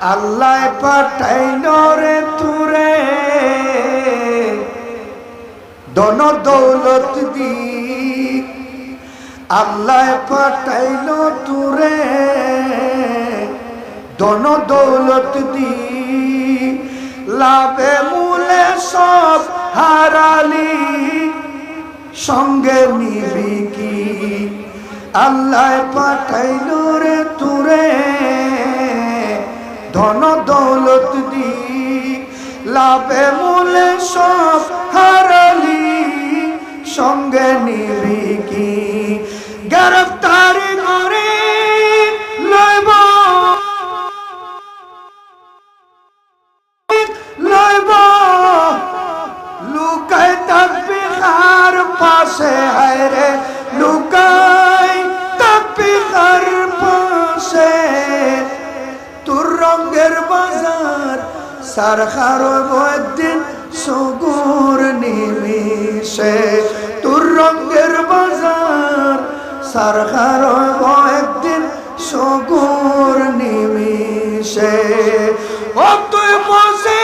আল্লাহ পাঠাইল রে তুরে। দন দৌলত দি আল্লাহ পাঠাইল তুরে। দন দৌলত দি লাভে মূলে সব হারালি। সঙ্গে নিবি কি? আল্লাহ পাঠাইল রে লাভে মূলে সব হারালি, সঙ্গে নিবি কি? গ্রেফতারি করে লইব। লইব। লুকাই থাকবি কার পাশে, হায় রে লুকাই খারব একদিন সগুর নিমিশে তোর রঙের বাজার। সার খারব একদিন সগুর নিমিশে ও তুই বসে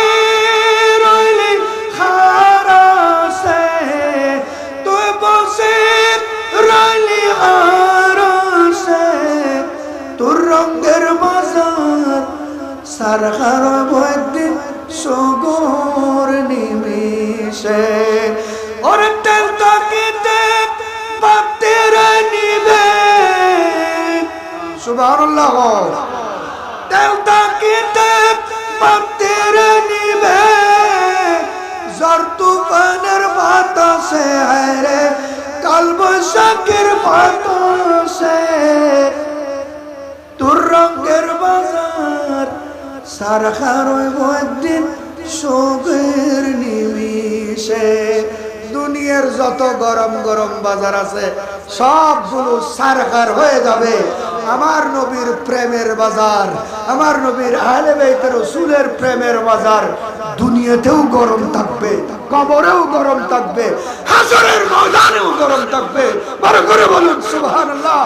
রইলি খারাসে তুই বসে রইলি হারাসে। তোর রঙের বাজার সার খারাপ একদিন সগর নিমিশে ওর তাকিতে পাতের নিবে। সুবহানাল্লাহ। তেল তাকিতে পাতের নিবে। জ্বর তুফানের বাতাসে কাল বৈশাখের বাতাসে। খারইব একদিন শোকের নিমিশে দুনিয়ার যত গরম গরম বাজার আছে, সবগুলো সারখার হয়ে যাবে। আমার নবীর প্রেমের বাজার, আমার নবীর আহলে বাইতের রসুলের প্রেমের বাজার দুনিয়াতেও গরম থাকবে, কবরেও গরম থাকবে, হাসরের ময়দানেও গরম থাকবে। বড় করে বলুন, সুবহানাল্লাহ।